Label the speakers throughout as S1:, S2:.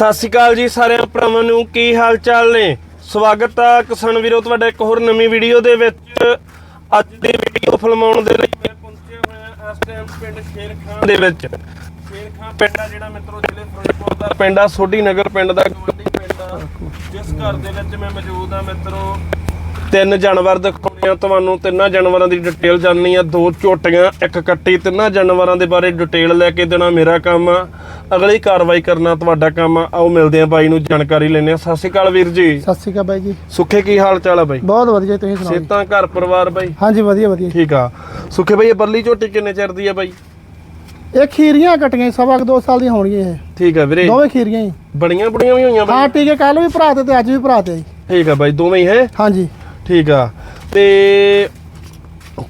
S1: ਸਤਿ ਸ਼੍ਰੀ ਅਕਾਲ ਜੀ ਸਾਰਿਆਂ ਭਰਾਵਾਂ ਨੂੰ, ਕੀ ਹਾਲ ਚਾਲ ਨੇ? ਸਵਾਗਤ ਆ ਕਿਸਾਨ ਵੀਰੋ, ਤੁਹਾਡਾ ਇੱਕ ਹੋਰ ਨਵੀਂ ਵੀਡੀਓ ਦੇ ਵਿੱਚ। ਅੱਜ ਦੀ ਵੀਡੀਓ ਫਿਲਮਾਉਣ ਦੇ ਲਈ ਮੈਂ ਪਹੁੰਚੇ ਹੋਏ ਇਸ ਟਾਈਮ ਪਿੰਡ ਸ਼ੇਰਖਾਨ ਦੇ ਵਿੱਚ। ਸ਼ੇਰਖਾਂ ਪਿੰਡ ਆ ਜਿਹੜਾ ਮਿੱਤਰੋ, ਜ਼ਿਲ੍ਹੇ ਫਿਰੋਜ਼ਪੁਰ ਦਾ ਪਿੰਡ ਆ, ਸੋਢੀ ਨਗਰ ਪਿੰਡ ਦਾ ਗਵਾਂਢੀ ਪਿੰਡ ਆ। ਜਿਸ ਘਰ ਦੇ ਵਿੱਚ ਮੈਂ ਮੌਜੂਦ ਆ ਮਿੱਤਰੋ, ਤਿੰਨ ਜਾਨਵਰ ਦਿਖਾਉਣੇ ਆ ਤੁਹਾਨੂੰ ਤਿੰਨਾਂ ਜਾਨਵਰਾਂ ਦੀ ਡਿਟੇਲ ਜਾਣਨੀ ਆ। ਦੋ ਝੋਟੀਆਂ ਇੱਕ ਕੱਟੀ। ਤਿੰਨਾਂ ਜਾਨਵਰਾਂ ਦੇ ਬਾਰੇ ਡਿਟੇਲ ਲੈ ਕੇ ਦੇਣਾ ਮੇਰਾ ਕੰਮ ਆ। ਅਗਲੀ ਕਾਰਵਾਈ ਕਰਨਾ ਤੁਹਾਡਾ ਕੰਮ ਆ। ਆਓ ਮਿਲਦੇ ਆ ਬਾਈ ਨੂੰ ਜਾਣਕਾਰੀ ਲੈਣੇ ਆ। ਸਤਿ ਸ਼੍ਰੀ ਅਕਾਲ ਵੀਰ ਜੀ।
S2: ਸਤਿ ਸ਼੍ਰੀ ਅਕਾਲ ਬਾਈ ਜੀ।
S1: ਸੁੱਖੇ ਕੀ ਹਾਲ ਚਾਲ ਆ ਬਾਈ?
S2: ਬਹੁਤ ਵਧੀਆ ਤੁਸੀਂ ਸੁਣਾਓ ਜੀ?
S1: ਸੇਤਾਂ ਘਰ ਪਰਿਵਾਰ ਬਾਈ?
S2: ਹਾਂਜੀ ਵਧੀਆ ਵਧੀਆ।
S1: ਠੀਕ ਆ। ਸੁੱਖੇ ਬਾਈ ਇਹ ਬੱਲੀ ਝੋਟੀ ਕਿੰਨੇ ਚਿਰ ਦੀ ਆ ਬਾਈ?
S2: ਇਹ ਖੀਰੀਆਂ ਕਟੀਆਂ ਸਵਾ ਕੁ ਦੋ ਸਾਲ ਦੀਆਂ ਹੋਣਗੀਆਂ ਇਹ।
S1: ਠੀਕ ਆ ਵੀਰੇ।
S2: ਦੋਵੇਂ ਖੀਰੀਆਂ ਹੀ
S1: ਬੜੀਆਂ ਬੜੀਆਂ ਵੀ ਹੋਈਆਂ ਬਾਈ?
S2: ਹਾਂ ਟੀਕੇ ਕੱਲ ਵੀ ਭਰਾ ਤੇ ਤੇ ਅੱਜ ਵੀ ਭਰਾ ਤੇ ਜੀ।
S1: ਠੀਕ ਆ ਬਾਈ ਦੋਵੇਂ ਹੀ ਹੈ?
S2: ਹਾਂਜੀ।
S1: ਠੀਕ ਆ। ਤੇ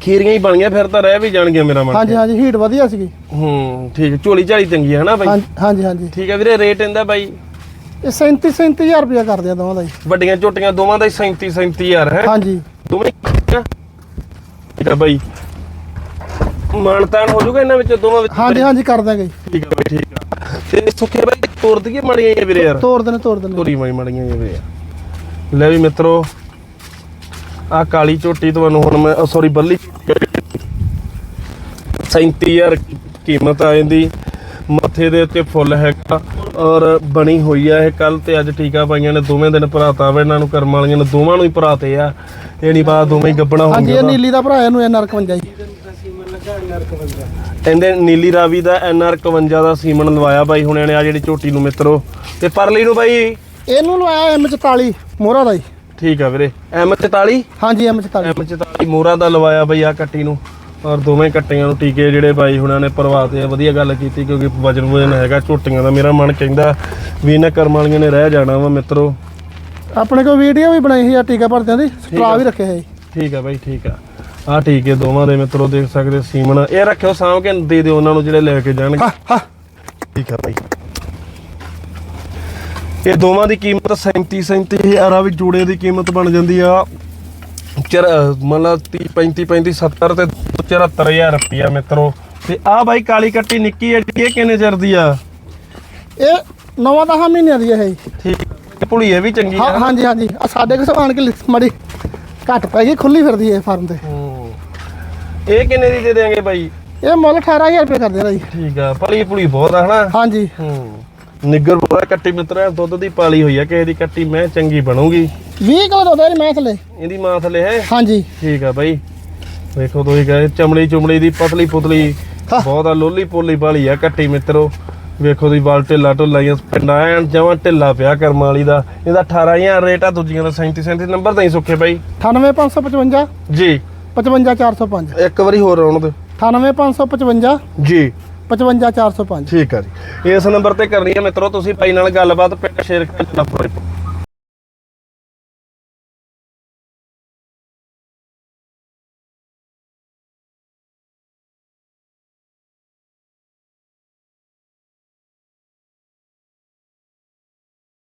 S1: ਖੀਰੀਆਂ ਹੀ ਬਣੀਆਂ ਫਿਰ ਤਾਂ ਰਹਿ ਵੀ ਜਾਣਗੀਆਂ ਮੇਰਾ ਮਨ
S2: ਹਾਂਜੀ ਹਾਂਜੀ ਹੀਟ ਵਧੀਆ ਸੀਗੀ।
S1: ਹੂੰ ਠੀਕ ਝੋਲੀ ਝਾਲੀ ਚੰਗੀ ਹੈ ਨਾ ਬਾਈ?
S2: ਹਾਂਜੀ ਹਾਂਜੀ
S1: ਠੀਕ ਹੈ ਵੀਰੇ ਰੇਟ ਇਹਦਾ ਬਾਈ?
S2: ਇਹ 37 37000 ਰੁਪਇਆ ਕਰਦੇ ਆ ਦੋਵਾਂ ਦਾ ਜੀ
S1: ਵੱਡੀਆਂ ਝੋਟੀਆਂ ਦੋਵਾਂ ਦਾ ਹੀ 37 37000 ਹੈ?
S2: ਹਾਂਜੀ।
S1: ਦੋਵੇਂ ਠੀਕ ਹੈ ਬਾਈ। ਮਾਨਤਾਨ ਹੋ ਜਾਊਗਾ ਇਹਨਾਂ ਵਿੱਚ ਦੋਵਾਂ ਵਿੱਚ।
S2: ਹਾਂਜੀ ਹਾਂਜੀ ਕਰ ਦਾਂਗੇ।
S1: ਠੀਕ ਹੈ ਬਾਈ ਠੀਕ ਆ ਤੇ ਸੁੱਖੇ ਬਾਈ ਤੋਰ ਦਈਏ ਮੜੀਆਂ ਵੀਰੇ ਯਾਰ।
S2: ਤੋੜ ਦੇਣੇ ਤੋੜ ਦੇਣੇ
S1: ਤੋਰੀ ਮਾਈ ਮੜੀਆਂ ਵੀਰੇ। ਲੈ ਵੀ ਮਿੱਤਰੋ ਆ ਕਾਲੀ ਝੋਟੀ ਤੁਹਾਨੂੰ ਹੁਣ ਮੈਂ ਸੌਰੀ ਬੱਲੀ। 37000 ਕੀਮਤ ਆ ਇਹਦੀ। ਮੱਥੇ ਦੇ ਉੱਤੇ ਫੁੱਲ ਹੈਗਾ ਔਰ ਬਣੀ ਹੋਈ ਆ ਇਹ ਕੱਲ ਤੇ ਅੱਜ ਟੀਕਾ ਪਾਈਆਂ ਨੇ ਦੋਵੇਂ ਦਿਨ ਭਰਾਤਾ ਵਾ ਇਹਨਾਂ ਨੂੰ ਕਰਮ ਵਾਲੀਆਂ ਨੇ ਦੋਵਾਂ ਨੂੰ ਹੀ ਭਰਾਤੇ ਆ। ਇਹ ਨਹੀਂ ਪਤਾ ਦੋਵੇਂ ਹੀ ਗੱਬਣਾ
S2: ਹਾਂਜੀ ਇਹ ਨੀਲੀ ਦਾ ਭਰਾ ਇਹਨੂੰ ਐਨਆਰ 51 ਜੀ
S1: ਕਹਿੰਦੇ ਨੀਲੀ ਰਾਵੀ ਦਾ ਐਨਆਰ 51 ਦਾ ਸੀਮਨ ਲਵਾਇਆ ਬਾਈ ਹੁਣਿਆਂ ਨੇ ਆ ਜਿਹੜੀ ਝੋਟੀ ਨੂੰ ਮਿੱਤਰੋ। ਤੇ ਪਰਲੀ ਨੂੰ ਬਾਈ?
S2: ਇਹਨੂੰ ਲਵਾਇਆ M44 ਮੋਹਰਾ ਦਾ ਜੀ
S1: ਠੀਕ ਆ ਵੀਰੇ। M44
S2: ਹਾਂਜੀ M44
S1: M44 ਮੋਰਾ ਦਾ ਲਵਾਇਆ ਬਈ ਆ ਕੱਟੀ ਨੂੰ। ਔਰ ਦੋਵੇਂ ਕੱਟੀਆਂ ਨੂੰ ਟੀਕੇ ਜਿਹੜੇ ਬਾਈ ਹੁਣਾਂ ਨੇ ਭਰਵਾਤੇ ਆ ਵਧੀਆ ਗੱਲ ਕੀਤੀ ਕਿਉਂਕਿ ਵਜਨ ਵਜਨ ਹੈਗਾ ਝੋਟੀਆਂ ਦਾ ਮੇਰਾ ਮਨ ਕਹਿੰਦਾ ਵੀ ਇਹਨਾਂ ਕਰਮ ਵਾਲੀਆਂ ਨੇ ਰਹਿ ਜਾਣਾ ਵਾ ਮਿੱਤਰੋ।
S2: ਆਪਣੇ ਕੋਲ ਵੀਡੀਓ ਵੀ ਬਣਾਈ ਸੀ ਆ ਟੀਕਾ ਭਰਦਿਆਂ ਦੀ ਸਟਰਾ ਵੀ ਰੱਖਿਆ ਹੈ
S1: ਠੀਕ ਆ ਬਾਈ ਠੀਕ ਆ। ਆ ਟੀਕੇ ਦੋਵਾਂ ਦੇ ਮਿੱਤਰੋ ਦੇਖ ਸਕਦੇ ਸੀਮਨ। ਇਹ ਰੱਖਿਓ ਸਾਂਭ ਕੇ ਦੇ ਦਿਓ ਉਹਨਾਂ ਨੂੰ ਜਿਹੜੇ ਲੈ ਕੇ ਜਾਣਗੇ। ਠੀਕ ਆ ਬਾਈ। ਇਹ ਦੋਵਾਂ ਦੀ ਕੀਮਤ 37 37000 ਆ ਵੀ ਜੋੜੇ ਦੀ ਕੀਮਤ ਬਣ ਜਾਂਦੀ ਆ। ਚਰ ਮਤਲਬ 30 35 35 70 ਤੇ 74000 ਰੁਪਿਆ ਮਿੱਤਰੋ। ਤੇ ਆ ਬਾਈ ਕਾਲੀ ਕੱਟੀ ਨਿੱਕੀ ਹੈ ਇਹ ਕਿੰਨੇ ਚਿਰ ਦੀ ਆ?
S2: ਇਹ ਨਵਾਂ ਦਸਾਂ ਮਹੀਨਿਆਂ ਦੀ ਹੈ
S1: ਠੀਕ ਤੇ ਭੁਲੀ ਇਹ ਵੀ ਚੰਗੀ
S2: ਹਾਂ
S1: ਆ
S2: ਹਾਂਜੀ ਹਾਂਜੀ। ਆ ਸਾਡੇ ਕੋਲ ਸਵਾਨ ਕੇ ਮੜੀ ਘੱਟ ਪੈ ਗਈ ਖੁੱਲੀ ਫਿਰਦੀ ਹੈ ਫਾਰਮ ਤੇ।
S1: ਹੂੰ। ਇਹ ਕਿੰਨੇ ਦੀ ਦੇ ਦੇਾਂਗੇ ਬਾਈ?
S2: ਇਹ ਮੁੱਲ 18000 ਰੁਪਏ ਕਰਦੇ ਨੇ ਜੀ
S1: ਠੀਕ ਆ ਭਲੀ ਭੁਲੀ ਬਹੁਤ ਆ ਹਨਾ?
S2: ਹਾਂਜੀ।
S1: ਹੂੰ। ਨਿੱਗਰ ਬੋਲਾ ਕੱਟੀ ਮਿੱਤਰਾ ਦੁੱਧ ਦੀ ਪਾਲੀ ਹੋਈ ਆ ਕਿਸੇ ਦੀ ਕੱਟੀ ਮੈਂ ਚੰਗੀ ਬਣੂਗੀ।
S2: 20 ਕਿਲੋ ਦੁੱਧ ਹੈ ਮੈਂ ਥੱਲੇ।
S1: ਇਹਦੀ ਮਾਂ ਥੱਲੇ ਹੈ?
S2: ਹਾਂਜੀ।
S1: ਠੀਕ ਆ ਬਾਈ। ਵੇਖੋ ਤੁਸੀਂ ਕਹੇ ਚਮੜੀ ਚੁਮੜੀ ਦੀ ਪਤਲੀ ਪੁਤਲੀ। ਬਹੁਤ ਆ ਲੋਲੀ ਪੋਲੀ ਵਾਲੀ ਆ ਕੱਟੀ ਮਿੱਤਰੋ। ਵੇਖੋ ਤੁਸੀਂ ਵਾਲ ਢਿੱਲਾ ਢੁੱਲਾਈਆਂ ਪਿੰਡਾ ਐਨ ਜਮਾਂ ਢਿੱਲਾ ਪਿਆ ਕਰਮ ਵਾਲੀ ਦਾ। ਇਹਦਾ 18000 ਰੇਟ ਆ ਦੂਜੀਆਂ ਦਾ 37 37 ਨੰਬਰ ਤਾਂ ਹੀ ਸੁੱਖੇ ਬਾਈ।
S2: 98555
S1: ਜੀ।
S2: 55405
S1: ਇੱਕ ਵਾਰੀ ਹੋਰ ਆਉਣ ਦੇ
S2: 98555
S1: ਜੀ।
S2: 55405
S1: ਠੀਕ ਆ ਜੀ। ਇਸ ਨੰਬਰ ਤੇ ਕਰਨੀ ਹੈ ਮਿੱਤਰੋ, ਤੁਸੀਂ ਭਾਈ ਨਾਲ ਗੱਲਬਾਤ ਪਿੰਡ ਸ਼ੇਰ ਖਾਨ